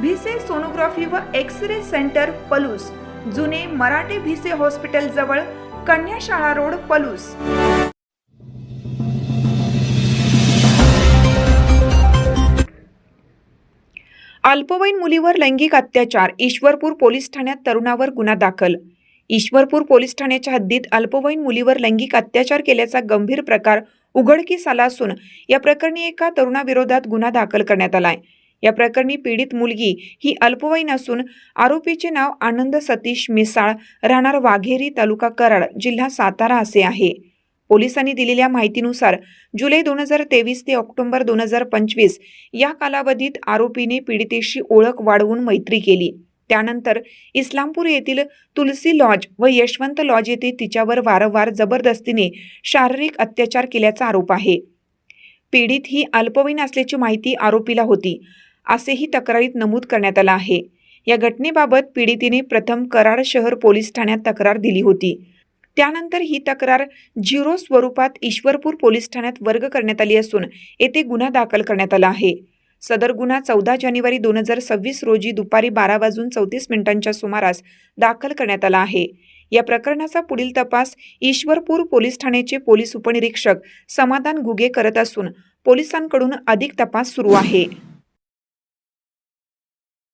Bhise sonography व X ray centre Palus. जुने Marathe Bhise hospital जवळ कन्याशाळा रोड पलूस. अल्पवयीन मुलीवर लैंगिक अत्याचार ईश्वरपूर पोलीस ठाण्यात तरुणावर गुन्हा दाखल. ईश्वरपूर पोलीस ठाण्याच्या हद्दीत अल्पवयीन मुलीवर लैंगिक अत्याचार केल्याचा गंभीर प्रकार उघडकीस आला असून या प्रकरणी एका तरुणाविरोधात गुन्हा दाखल करण्यात आलाय. या प्रकरणी पीडित मुलगी ही अल्पवयीन असून आरोपीचे नाव आनंद सतीश मिसाळ राहणार वाघेरी तालुका कराड जिल्हा सातारा असे आहे. पोलिसांनी दिलेल्या माहितीनुसार जुलै दोन हजार तेवीस ते ऑक्टोबर दोन हजार पंचवीस या कालावधीत आरोपीने पीडितेशी ओळख वाढवून मैत्री केली. त्यानंतर इस्लामपूर येथील तुलसी लॉज व यशवंत लॉज येथे तिच्यावर वारंवार जबरदस्तीने शारीरिक अत्याचार केल्याचा आरोप आहे. पीडित ही अल्पवयीन असल्याची माहिती आरोपीला होती. असेही तक्रारीत नमूद करण्यात आलं आहे. या घटनेबाबत पीडितीने प्रथम कराड शहर पोलीस ठाण्यात तक्रार दिली होती. त्यानंतर ही तक्रार झिरो स्वरूपात ईश्वरपूर पोलीस ठाण्यात वर्ग करण्यात आली असून येथे गुन्हा दाखल करण्यात आला आहे. सदर गुन्हा चौदा जानेवारी दोन हजार सव्वीस रोजी दुपारी बारा वाजून चौतीस मिनिटांच्या सुमारास दाखल करण्यात आला आहे. या प्रकरणाचा पुढील तपास ईश्वरपूर पोलीस ठाण्याचे पोलीस उपनिरीक्षक समाधान घुगे करत असून पोलिसांकडून अधिक तपास सुरू आहे.